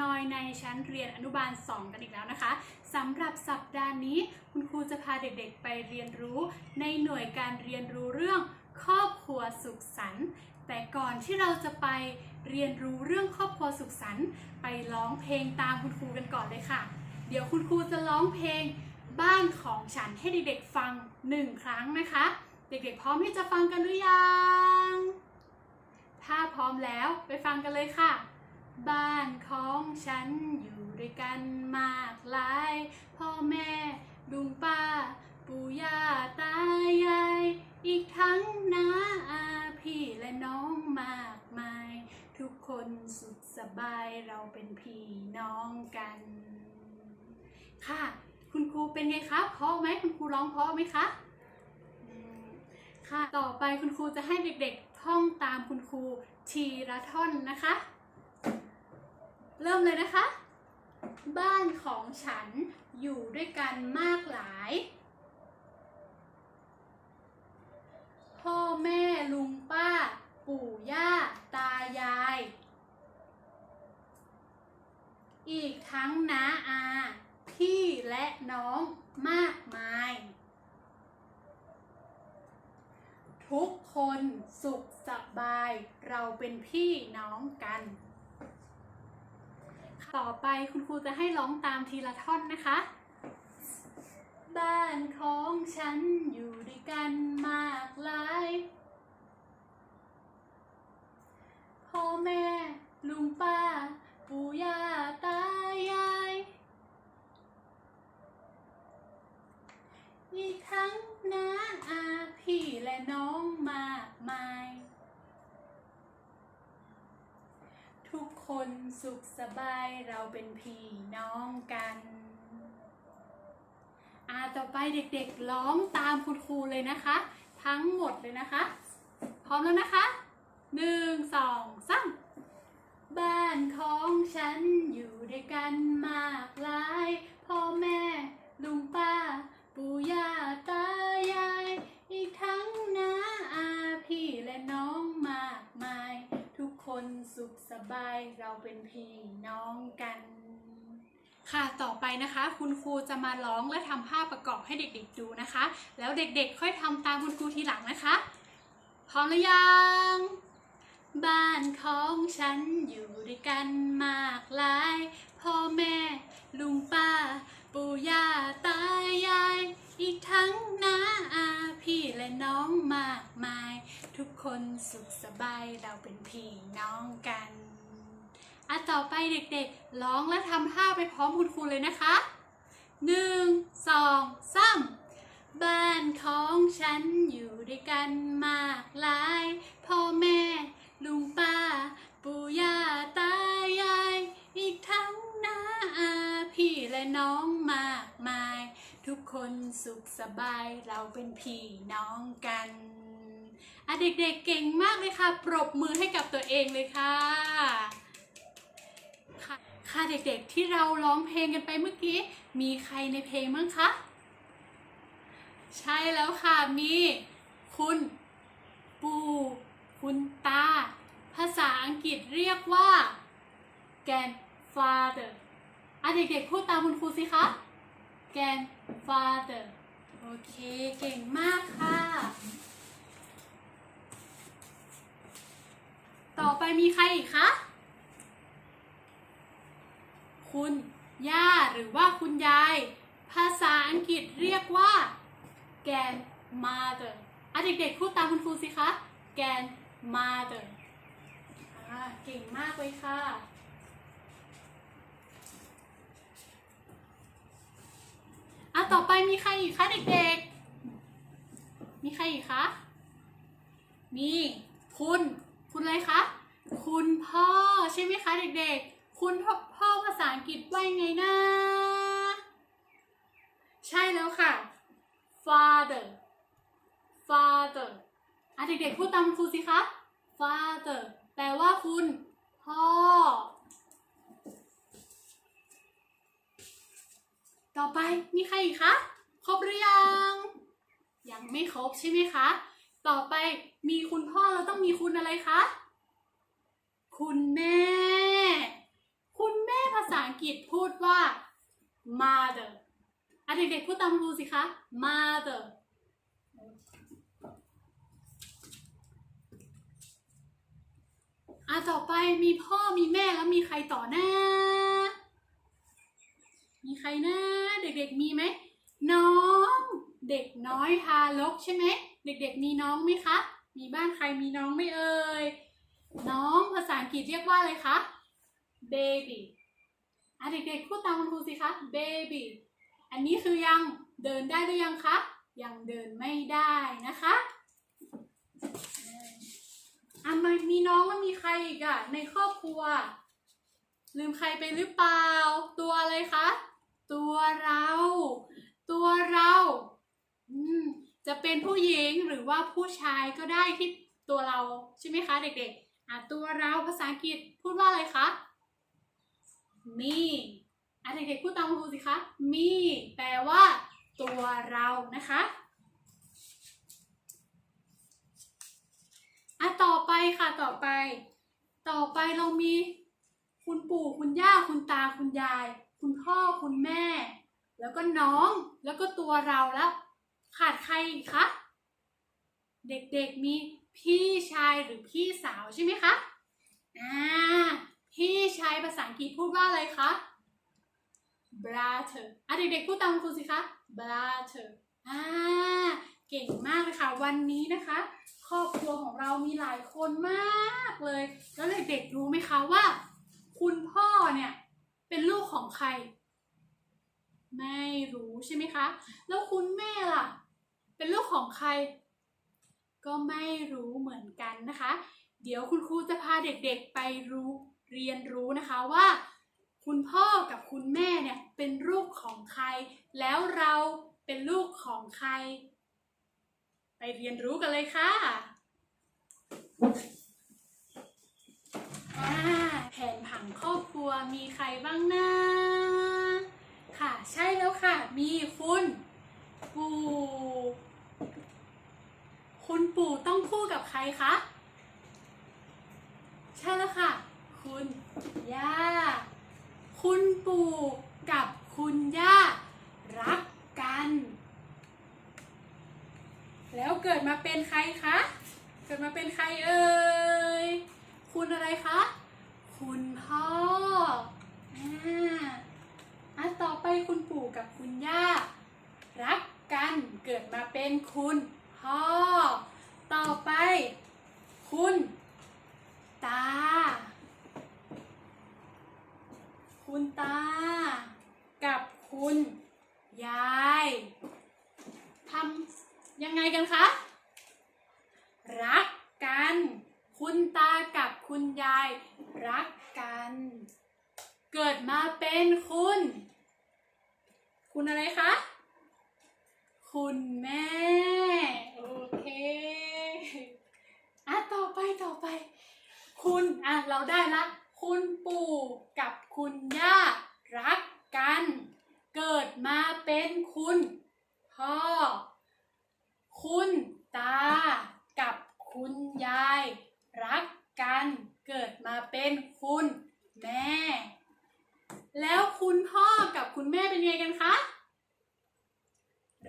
นอยในชั้นเรียนอนุบาล 2 กันอีกแล้วนะคะสำหรับสัปดาห์นี้ คุณครูจะพาเด็กๆไปเรียนรู้ ในหน่วยการเรียนรู้เรื่องครอบครัวสุขสันต์แต่ก่อนที่เราจะไปเรียนรู้เรื่องครอบครัวสุขสันต์ไปร้องเพลงตามคุณครูกันก่อนเลยค่ะ เดี๋ยวคุณครูจะร้องเพลงบ้านของฉันให้เด็กๆฟังหนึ่งครั้งนะคะ เด็กๆพร้อมที่จะฟังกันหรือยัง ถ้าพร้อมแล้วไปฟังกันเลยค่ะ บ้านของฉันอยู่ด้วยกันมากหลาย พ่อแม่ลุงป้า ปู่ย่าตายาย อีกทั้งน้าอาพี่และน้องมากมาย ทุกคนสุขสบายเราเป็นพี่น้องกัน ค่ะ คุณครูเป็นไงคะเพราะไหมคุณครูร้องเพราะไหมคะค่ะ ต่อไปคุณครูจะให้เด็กๆท่องตามคุณครูทีละท่อนนะคะ เริ่มเลยนะคะ บ้านของฉันอยู่ด้วยกันมากหลาย พ่อแม่ลุงป้า ปู่ย่า ตายาย อีกทั้งน้าอา พี่และน้องมากมาย ทุกคนสุขสบายเราเป็นพี่น้องกัน ต่อไปคุณครูจะให้ร้องตามทีละท่อนนะคะ บ้านของฉันอยู่ด้วยกันมากหลายพ่อแม่ลุงป้า ปู่ย่าตายายอีกทั้งน้าอาพี่และน้องมากมาย ทุก คนสุขสบายเราเป็นพี่น้องกันอาต่อไปเด็กๆร้องตามคุณครูเลยนะคะ ทั้งหมดเลยนะคะ พร้อมแล้วนะคะหนึ่งสองสามบ้านของฉันอยู่ด้วยกันมากหลายพ่อแม่ลุงป้า ปู่ย่าตายาย อีกทั้งน้าอาพี่และน้อง คนสุขสบายเราเป็นพี่น้องกัน ค่ะต่อไปนะคะ คุณครูจะมาร้องและทำภาพประกอบให้เด็กๆดูนะคะ แล้วเด็กๆ ค่อยทำตามคุณครูทีหลังนะคะ พร้อมหรือยังบ้านของฉันอยู่ด้วยกันมากหลาย พ่อแม่ลุงป้า ปู่ย่าตายาย อีกทั้งน้าอาพี่และน้องมากมาย ทุกคนสุขสบายเราเป็นพี่น้องกันอะต่อไปเด็กๆ ร้องและทำท่าไปพร้อมคุณครูเลยนะคะหนึ่งสองสามบ้านของฉันอยู่ด้วยกันมากหลาย พ่อแม่ ลุงป้า ปู่ย่าตายาย อีกทั้งน้าอาพี่และน้องมากมาย ทุกคนสุขสบายเราเป็นพี่น้องกันอะเด็กๆเก่งมากเลยค่ะ ปรบมือให้กับตัวเองเลยค่ะ ค่ะเด็กๆที่เราร้องเพลงกันไปเมื่อกี้ มีใครในเพลงบ้งคะ ใช่แล้วค่ะ มี คุณ ปู่ คุณตา ภาษาอังกฤษเรียกว่า grandfather อะเด็กๆพูดตามคุณครูสิคะ grandfather โอเค เก่งมากค่ะ ต่อไปมีใครอีกคะ คุณย่าหรือว่าคุณยาย ภาษาอังกฤษเรียกว่า grandmother อะเด็กๆพูดตามคุณครูสิคะ grandmother เก่งมากเลยค่ะ อะต่อไปมีใครอีกคะเด็กๆ มีใครอีกคะ มีคุณ คุณอะไรคะ คุณพ่อใช่ไหมคะเด็กๆ คุณพ่อภาษาอังกฤษว่ายไงนะ ใช่แล้วค่ะ father father อะเด็กๆพูดตามคุณครูสิคะ father แปลว่าคุณพ่อ ต่อไปมีใครอีกคะ ครบหรือยัง ยังไม่ครบใช่ไหมคะ ต่อไปมีคุณพ่อเราต้องมีคุณอะไรคะ คุณแม่ คุณแม่ภาษาอังกฤษพูดว่า mother อะเด็กๆพูดตามครูสิคะ mother อะต่อไปมีพ่อมีแม่แล้วมีใครต่อหน้า มีใครนะ เด็กๆมีไหมน้อง เด็กน้อยทารกใช่ไหมเด็กๆมีน้องไหมคะ มีบ้านใครมีน้องไม่เอ่ยน้องภาษาอังกฤษเรียกว่าอะไรคะ baby อะเด็กๆพูดตามคุณครูสิคะ baby อันนี้คือยังเดินได้หรือยังคะ ยังเดินไม่ได้นะคะอะมันมีน้องแล้วมีใครอีกอะในครอบครัว ลืมใครไปหรือเปล่า ตัวอะไรคะ ตัวเรา ตัวเราจะเป็นผู้หญิงหรือว่าผู้ชายก็ได้ที่ตัวเราใช่ไหมคะเด็กๆอะตัวเราภาษาอังกฤษพูดว่าอะไรคะ me อะเด็กๆพูดตามครูสิคะ me แปลว่า ตัวเรานะคะอะต่อไปค่ะต่อไป ต่อไปเรามีคุณปู่คุณย่าคุณตาคุณยาย คุณพ่อคุณแม่ แล้วก็น้องแล้วก็ตัวเราแล้ว ขาดใครอีกคะ เด็กๆมีพี่ชายหรือพี่สาวใช่ไหมคะอ่าพี่ชายภาษาอังกฤษพูดว่าอะไรคะ brother อะเด็กๆพูดตามคุณครูสิคะ brother อ่าเก่งมากเลยค่ะ วันนี้นะคะ ครอบครัวของเรามีหลายคนมากเลย แล้วเด็กๆรู้ไหมคะว่า คุณพ่อเนี่ย เป็นลูกของใคร ไม่รู้ใช่ไหมคะ แล้วคุณแม่ล่ะ เป็นลูกของใคร ก็ไม่รู้เหมือนกันนะคะ เดี๋ยวคุณครูจะพาเด็กๆไปรู้เรียนรู้นะคะว่า คุณพ่อกับคุณแม่เนี่ยเป็นลูกของใคร แล้วเราเป็นลูกของใคร ไปเรียนรู้กันเลยค่ะ อ่าแผนผังครอบครัวมีใครบ้างนะ ค่ะใช่แล้วค่ะ มีคุณปู่คุณปู่ต้องคู่กับใครคะ ใช่แล้วค่ะ คุณย่า คุณปู่กับคุณย่ารักกัน แล้วเกิดมาเป็นใครคะ เกิดมาเป็นใครเอ่ย คุณอะไรคะ คุณพ่ออ่าอะต่อไปคุณปู่กับคุณย่า รักกันเกิดมาเป็นคุณพ่อ ต่อไป คุณ ตา คุณตา กับคุณ ยายทำยังไงกันคะ รักกัน คุณตากับคุณยายรักกัน เกิดมาเป็นคุณ คุณอะไรคะ คุณแม่ โอเค อะ ต่อไปต่อไป คุณ อะ เราได้ละ คุณปู่กับคุณย่ารักกัน เกิดมาเป็นคุณพ่อ คุณตากับคุณยาย รักกันเกิดมาเป็นคุณแม่ แล้วคุณพ่อกับคุณแม่เป็นไงกันคะ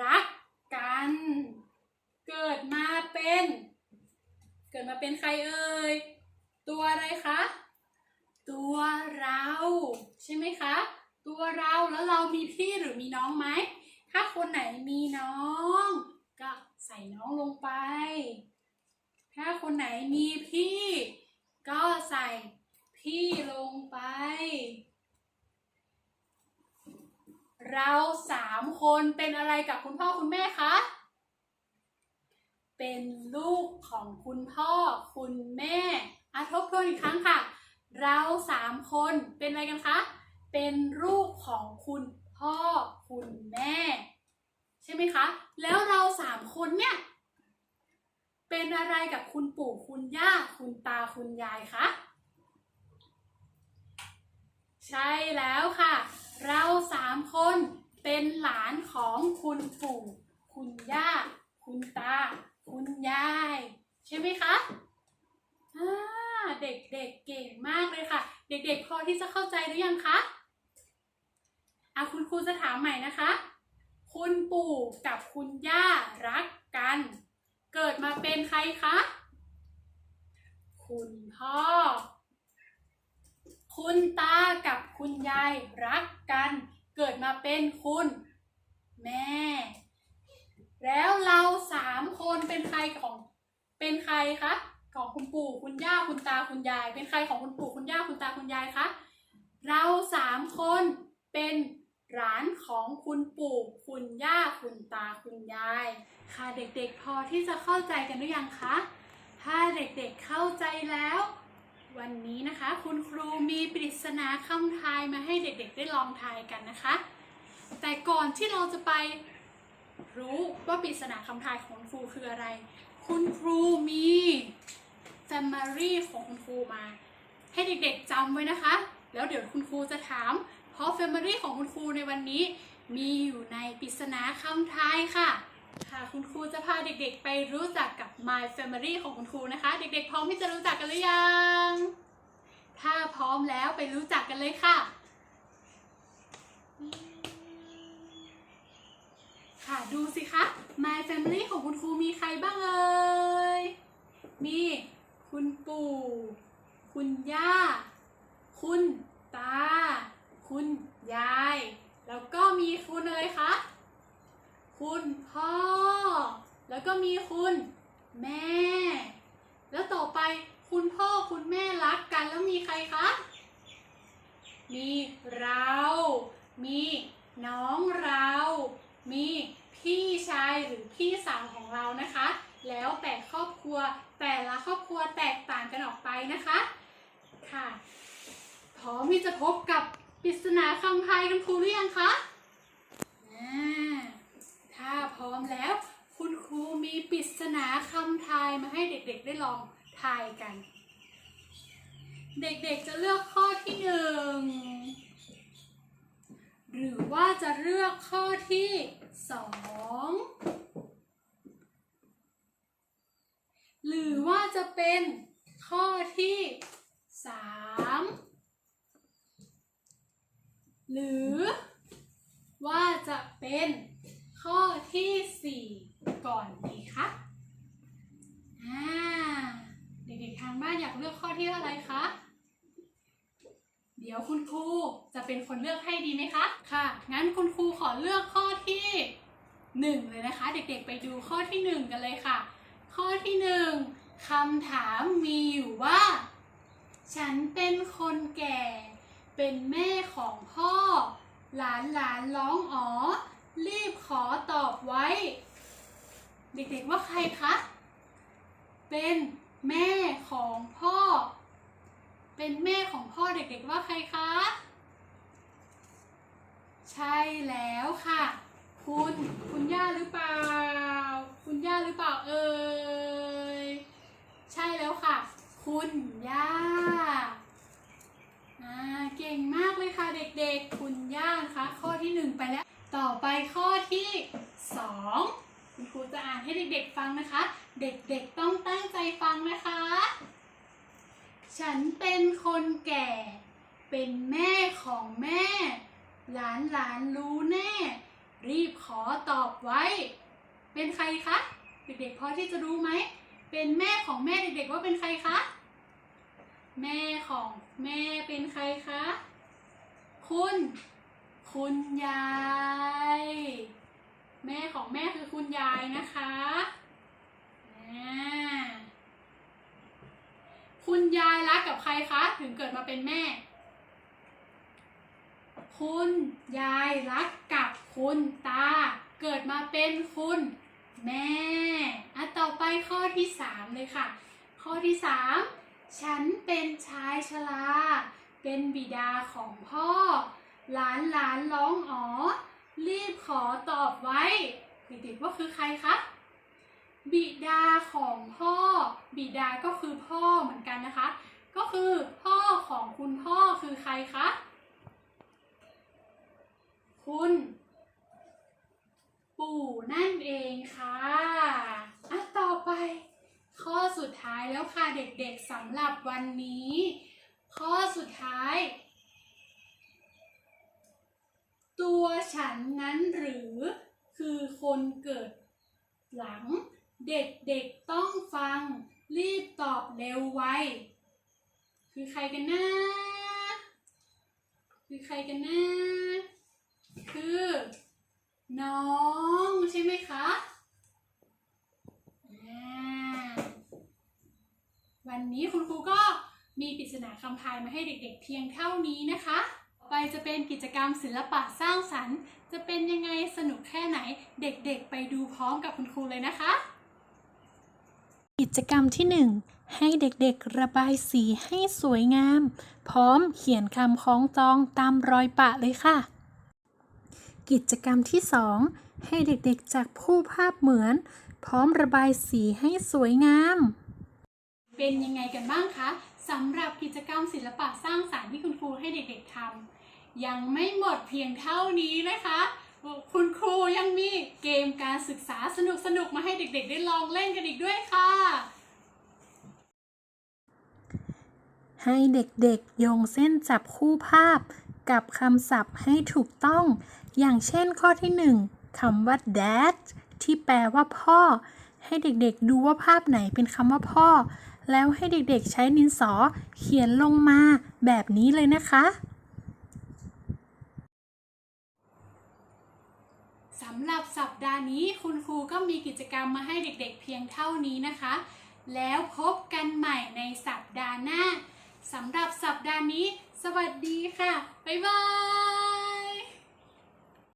รักกัน เกิดมาเป็น เกิดมาเป็นใครเอ่ย ตัวอะไรคะ ตัวเรา ใช่ไหมคะ ตัวเราแล้วเรามีพี่หรือมีน้องไหม ถ้าคนไหนมีน้อง ก็ใส่น้องลงไป ถ้าคนไหนมีพี่ ก็ใส่พี่ลงไป เราสามคนเป็นอะไรกับคุณพ่อคุณแม่คะ เป็นลูกของคุณพ่อคุณแม่อาทบทวนอีกครั้งค่ะ เราสามคนเป็นอะไรกันคะ เป็นลูกของคุณพ่อคุณแม่ ใช่ไหมคะ แล้วเราสามคนเนี่ย เป็นอะไรกับคุณปู่คุณย่าคุณตาคุณยายคะใช่แล้วค่ะ เราสามคนเป็นหลานของคุณปู่ คุณย่า คุณตา คุณยาย ใช่ไหมคะเด็กๆเก่งมากเลยค่ะ เด็กๆพอที่จะเข้าใจหรือยังคะอะคุณครูจะถามใหม่นะคะ คุณปู่กับคุณย่ารักกัน เกิดมาเป็นใครคะ คุณพ่อ คุณตากับคุณยายรักกัน เกิดมาเป็นคุณ แม่ แล้วเราสามคนเป็นใครของเป็นใครคะของคุณปู่คุณย่าคุณตาคุณยาย เป็นใครของคุณปู่คุณย่าคุณตาคุณยายคะเราสามคนเป็น หลานของคุณปู่คุณย่าคุณตาคุณยาย ค่ะเด็กๆพอที่จะเข้าใจกันหรือยังคะ ถ้าเด็กๆเข้าใจแล้ว วันนี้นะคะ คุณครูมีปริศนาคำทายมาให้เด็กๆ ได้ลองทายกันนะคะ แต่ก่อนที่เราจะไปรู้ว่าปริศนาคำทายของครูคืออะไร คุณครูมี Family ของคุณครูมา ให้เด็กๆจำไว้นะคะ แล้วเดี๋ยวคุณครูจะถาม เพราะ Family ของคุณครูในวันนี้มีอยู่ในปริศนาคำทายค่ะ ค่ะคุณครูจะพาเด็กๆ ไปรู้จักกับ My Family ของคุณครูนะคะ เด็กๆ พร้อมที่จะรู้จักกันหรือยัง ถ้าพร้อมแล้วไปรู้จักกันเลยค่ะ ค่ะดูสิคะ My Family ของคุณครูมีใครบ้างเอ่ยมีคุณปู่ คุณย่า คุณตา คุณยาย แล้วก็มีคุณอะไรคะ คุณพ่อ แล้วก็มีคุณแม่ แล้วต่อไปคุณพ่อคุณแม่รักกันแล้วมีใครคะ มีเรา มีน้องเรา มีพี่ชายหรือพี่สาวของเรานะคะ แล้วแต่ครอบครัวแต่ละครอบครัวแตกต่างกันออกไปนะคะ ค่ะพร้อมที่จะพบกับปริศนาคำทายกันครูหรือยังคะอ่าถ้าพร้อมแล้ว คุณครูมีปริศ นาคำทายมาให้เด็กๆได้ลองทายกัน เด็กๆจะเลือกข้อที่หนึ่งหรือว่าจะเลือกข้อที่สองหรือว่าจะเป็นข้อที่สามหรือว่าจะเป็นข้อที่สี่ก่อนดีคะอ่าเด็กๆทางบ้านอยากเลือกข้อที่เท่าไหร่คะ เดี๋ยวคุณครูจะเป็นคนเลือกให้ดีไหมคะ ค่ะ งั้นคุณครูขอเลือกข้อที่หนึ่งเลยนะคะ เด็กๆ ไปดูข้อที่หนึ่งกันเลยค่ะ ข้อที่หนึ่งคำถามมีอยู่ว่า ฉันเป็นคนแก่ เป็นแม่ของพ่อ หลานหลานร้องอ๋อ รีบขอตอบไว้ เด็กๆว่าใครคะ เป็นแม่ของพ่อ เป็นแม่ของพ่อเด็กๆว่าใครคะ ใช่แล้วค่ะ คุณคุณย่าหรือเปล่า คุณย่าหรือเปล่าเอ่ยใช่แล้วค่ะ คุณย่าอ่าเก่งมากเลยค่ะเด็กๆ คุณย่านะคะข้อที่หนึ่งไปแล้ว ต่อไปข้อที่สองคุณครูจะอ่านให้เด็กๆฟังนะคะ เด็กๆต้องตั้งใจฟังนะคะ ฉันเป็นคนแก่ เป็นแม่ของแม่ หลานหลานรู้แน่ รีบขอตอบไว้ เป็นใครคะ เด็กๆพอที่จะรู้ไหม เป็นแม่ของแม่เด็กๆว่าเป็นใครคะ แม่ของแม่เป็นใครคะ คุณ คุณยาย แม่ของแม่คือคุณยายนะคะอ่า คุณยายรักกับใครคะ ถึงเกิดมาเป็นแม่ คุณยายรักกับคุณตา เกิดมาเป็นคุณแม่อะต่อไปข้อที่สามเลยค่ะ ข้อที่สามฉันเป็นชายชราเป็นบิดาของพ่อ หลานหลานร้องอ๋อ รีบขอตอบไว้เด็กๆว่าคือใครคะ บิดาของพ่อ บิดาก็คือพ่อเหมือนกันนะคะ ก็คือพ่อของคุณพ่อคือใค รคะ คุณ ปู่นั่นเองค่ะอะต่อไป ข้อสุดท้ายแล้วค่ะเด็กๆสำหรับวันนี้ ข้อสุดท้าย ตัวฉันนั้นหรือ คือคนเกิดหลัง เด็กๆต้องฟัง รีบตอบเร็วไวคือใครกันนะ คือใครกันนะ คือ น้องใช่ไหมคะวันนี้คุณครูก็มีปริศนาคำทายมาให้เด็กๆเพียงเท่านี้นะคะไปจะเป็นกิจกรรมศิลปะสร้างสรรค์ จะเป็นยังไงสนุกแค่ไหน เด็กๆไปดูพร้อมกับคุณครูเลยนะคะ กิจกรรมที่ 1 ให้เด็กๆระบายสีให้สวยงาม พร้อมเขียนคำคล้องจองตามรอยปะเลยค่ะ กิจกรรมที่ 2 ให้เด็กๆจากผู้ภาพเหมือน พร้อมระบายสีให้สวยงาม เป็นยังไงกันบ้างคะสำหรับกิจกรรมศิลปะสร้างสรรค์ที่คุณครูให้เด็กๆทำยังไม่หมดเพียงเท่านี้นะคะ คุณครูยังมีเกมการศึกษาสนุกๆมาให้เด็กๆ ได้ลองเล่นกันอีกด้วยค่ะ ให้เด็กๆ โยงเส้นจับคู่ภาพ กับคำศัพท์ให้ถูกต้อง อย่างเช่นข้อที่ 1คำว่า dad ที่แปลว่าพ่อ ให้เด็กๆ ดูว่าภาพไหนเป็นคำว่าพ่อ แล้วให้เด็กๆ ใช้ดินสอเขียนลงมาแบบนี้เลยนะคะ สำหรับสัปดาห์นี้คุณครูก็มีกิจกรรมมาให้เด็กๆเพียงเท่านี้นะคะ แล้วพบกันใหม่ในสัปดาห์หน้าสำหรับสัปดาห์นี้ สวัสดีค่ะ บ๊ายบาย